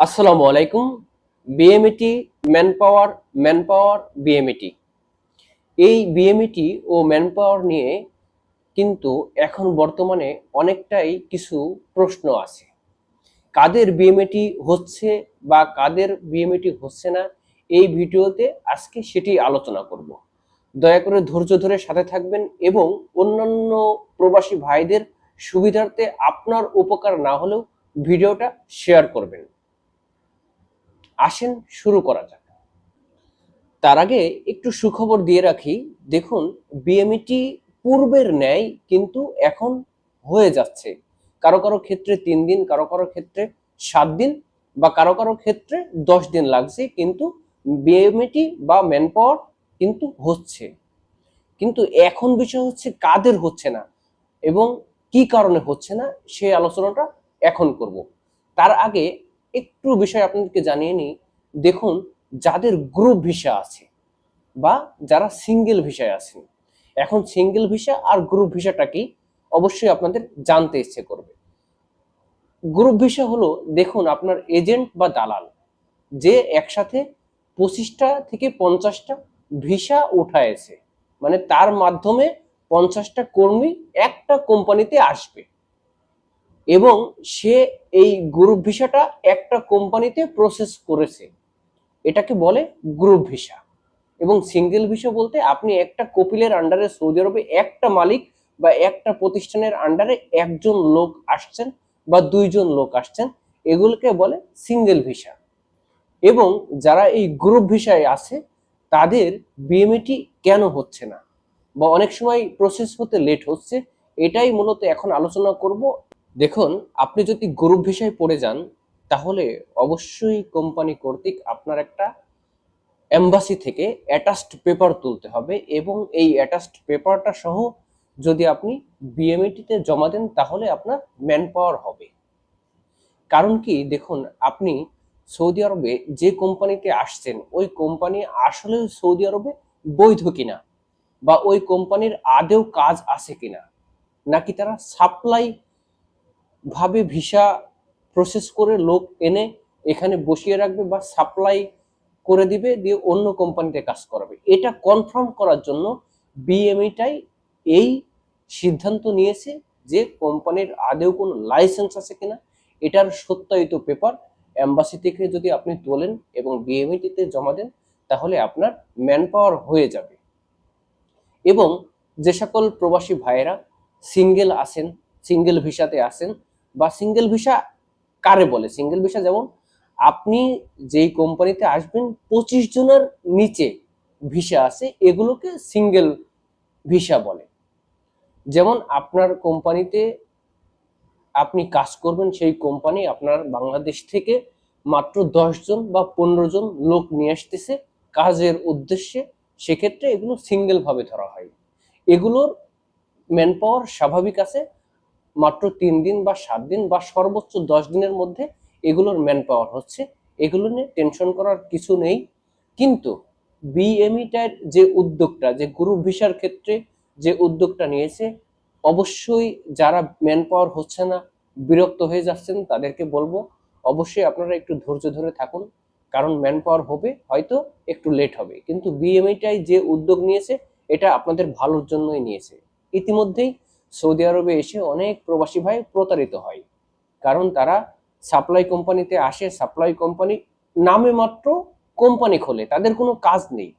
আসসালামু আলাইকুম। BMET man power man power BMET এই বিএমইটি ও ম্যান পাওয়ার নিয়ে কিন্তু এখন বর্তমানে অনেকটাই কিছু প্রশ্ন আছে। কাদের বিএমইটি হচ্ছে বা কাদের বিএমইটি হচ্ছে না, এই ভিডিওতে আজকে সেটি আলোচনা করব। দয়া করে ধৈর্য ধরে সাথে থাকবেন এবং অন্যান্য প্রবাসী ভাইদের সুবিধার্থে আপনার উপকার না হলেও ভিডিওটা শেয়ার করবেন। আসেন, শুরু করা যাক। তার আগে একটু সুখবর দিয়ে রাখি, দেখুন বিএমইটি পূর্বের ন্যায় কিন্তু এখন হয়ে যাচ্ছে। কারও কারও ক্ষেত্রে তিন দিন, কারও কারও ক্ষেত্রে সাত দিন বা কারও কারও ক্ষেত্রে দশ দিন লাগছে, কিন্তু বিএমইটি বা ম্যান পাওয়ার কিন্তু হচ্ছে। কিন্তু এখন বিষয় হচ্ছে কাদের হচ্ছে না এবং কি কারণে হচ্ছে না সেই আলোচনাটা এখন করব। তার আগে একটু বিষয় আপনাদেরকে জানিয়ে নিই। দেখুন, যাদের গ্রুপ ভিসা আছে বা যারা সিঙ্গেল ভিসায় আছেন, এখন সিঙ্গেল ভিসা আর গ্রুপ ভিসাটা কি অবশ্যই আপনাদের জানতে ইচ্ছে করবে। গ্রুপ ভিসা হলো, দেখুন, আপনার এজেন্ট বা দালাল, যে একসাথে পঁচিশটা থেকে পঞ্চাশটা ভিসা উঠায়েছে। মানে তার মাধ্যমে পঞ্চাশটা কর্মী একটা কোম্পানিতে আসবে। এবং সে এই গ্রুপ ভিসাটা একটা কোম্পানিতে প্রসেস করেছে। এটাকে বলে গ্রুপ ভিসা। এবং সিঙ্গেল ভিসা বলতে আপনি একটা কপিলের আন্ডারে সৌদি আরবে একটা মালিক বা একটা প্রতিষ্ঠানের আন্ডারে একজন লোক আসছেন বা দুইজন লোক আসছেন, এগুলোকে বলে সিঙ্গেল ভিসা। এবং যারা এই গ্রুপ ভিসায় আছে, তাদের বিএমইটি কেন হচ্ছে না? বা অনেক সময় প্রসেস হতে লেট হচ্ছে, এটাই মূলত এখন আলোচনা করব। দেখুন, আপনি যদি গ্রুপ ভিসায় পড়ে যান, তাহলে অবশ্যই কোম্পানি কর্তৃক আপনার একটা এম্বাসি থেকে অ্যাটাচড পেপার তুলতে হবে এবং এই অ্যাটাচড পেপারটা সহ যদি আপনি বিএমইটিতে জমা দেন, তাহলে আপনার ম্যান পাওয়ার হবে। কারণ কি, দেখুন, আপনি সৌদি আরবে যে কোম্পানিতে আসছেন, ওই কোম্পানি আসলে সৌদি আরবে বৈধ কিনা বা ওই কোম্পানির আদেও কাজ আছে কিনা, নাকি তারা সাপ্লাই ভাবে ভিসা প্রসেস করে লোক এনে এখানে বসিয়ে রাখবে বা সাপ্লাই করে দিবে, দিয়ে অন্য কোম্পানিতে কাজ করাবে। এটা কনফার্ম করার জন্য বিএমইটাই এই সিদ্ধান্ত নিয়েছে যে কোম্পানির আদেও কোনো লাইসেন্স আছে কিনা। এটার সত্যায়িত পেপার অ্যাম্বাসি থেকে যদি আপনি তোলেন এবং বিএমইটিতে জমা দেন, তাহলে আপনার ম্যান পাওয়ার হয়ে যাবে। এবং যে সকল প্রবাসী ভাইয়েরা সিঙ্গেল আছেন সিঙ্গেল ভিসাতে আছেন বা সিঙ্গেল ভিসা কারে বলে? সিঙ্গেল ভিসা যেমন আপনি যেই কোম্পানিতে আসবেন, পঁচিশ জনের নিচে ভিসা আছে, এগুলোকে সিঙ্গেল ভিসা বলে। যেমন আপনার কোম্পানিতে আপনি কাজ করবেন, সেই কোম্পানি আপনার বাংলাদেশ থেকে মাত্র জন বা পনেরো জন লোক নিয়ে আসতেছে কাজের উদ্দেশ্যে, সেক্ষেত্রে এগুলো সিঙ্গেল ভাবে ধরা হয়। এগুলোর ম্যান পাওয়ার স্বাভাবিক আছে। মাত্র তিন দিন বা সাত দিন বা সর্বোচ্চ দশ দিনের মধ্যে এগুলোর ম্যান পাওয়ার হচ্ছে। এগুলো নিয়ে টেনশন করার কিছু নেই। কিন্তু বিএমইটার যে উদ্যোগটা, যে গ্রুপ ভিসার ক্ষেত্রে যে উদ্যোগটা নিয়েছে, অবশ্যই যারা ম্যান পাওয়ার হচ্ছে না, বিরক্ত হয়ে যাচ্ছেন, তাদেরকে বলব, অবশ্যই আপনারা একটু ধৈর্য ধরে থাকুন। কারণ ম্যান পাওয়ার হবে, হয়তো একটু লেট হবে। কিন্তু বিএমইটাই যে উদ্যোগ নিয়েছে, এটা আপনাদের ভালোর জন্যই নিয়েছে। ইতিমধ্যেই সৌদি আরবে এসে অনেক প্রবাসী ভাই প্রতারিত হয়। কারণ তারা সাপ্লাই কোম্পানিতে আসে সাপ্লাই কোম্পানি নামে মাত্র কোম্পানি খোলে, তাদের কোনো কাজ নেই।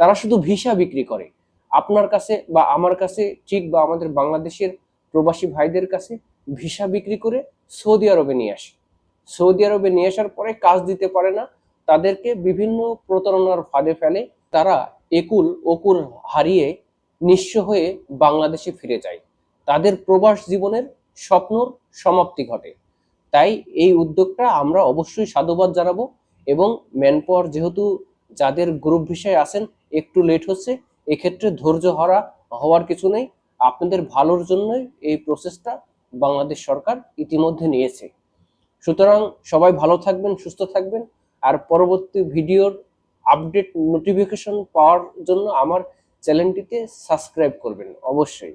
তারা শুধু ভিসা বিক্রি করে। আপনার কাছে বা আমার কাছে, ঠিক বা আমাদের বাংলাদেশের প্রবাসী ভাইদের কাছে ভিসা বিক্রি করে সৌদি আরবে নিয়ে আসে। সৌদি আরবে নিয়ে আসার পরে কাজ দিতে পারে না, তাদেরকে বিভিন্ন প্রতারণার ফাঁদে ফেলে, তারা একুল ওকুল হারিয়ে নিঃস্ব হয়ে বাংলাদেশে ফিরে যায়। তাদের প্রবাস জীবনের স্বপ্নর সমাপ্তি ঘটে। তাই এই উদ্যোগটা আমরা অবশ্যই সাধুবাদ জানাব এবং ম্যানপাওয়ার যেহেতু যাদের গ্রুপ ভিসায় আসেন একটু লেট হচ্ছে, এক্ষেত্রে ধৈর্য হারা হওয়ার কিছু নেই। আপনাদের ভালোর জন্যই এই প্রসেসটা বাংলাদেশ সরকার ইতিমধ্যে নিয়েছে। সুতরাং সবাই ভালো থাকবেন, সুস্থ থাকবেন। আর পরবর্তী ভিডিওর আপডেট নোটিফিকেশন পাওয়ার জন্য আমার চ্যানেলটিতে সাবস্ক্রাইব করবেন অবশ্যই।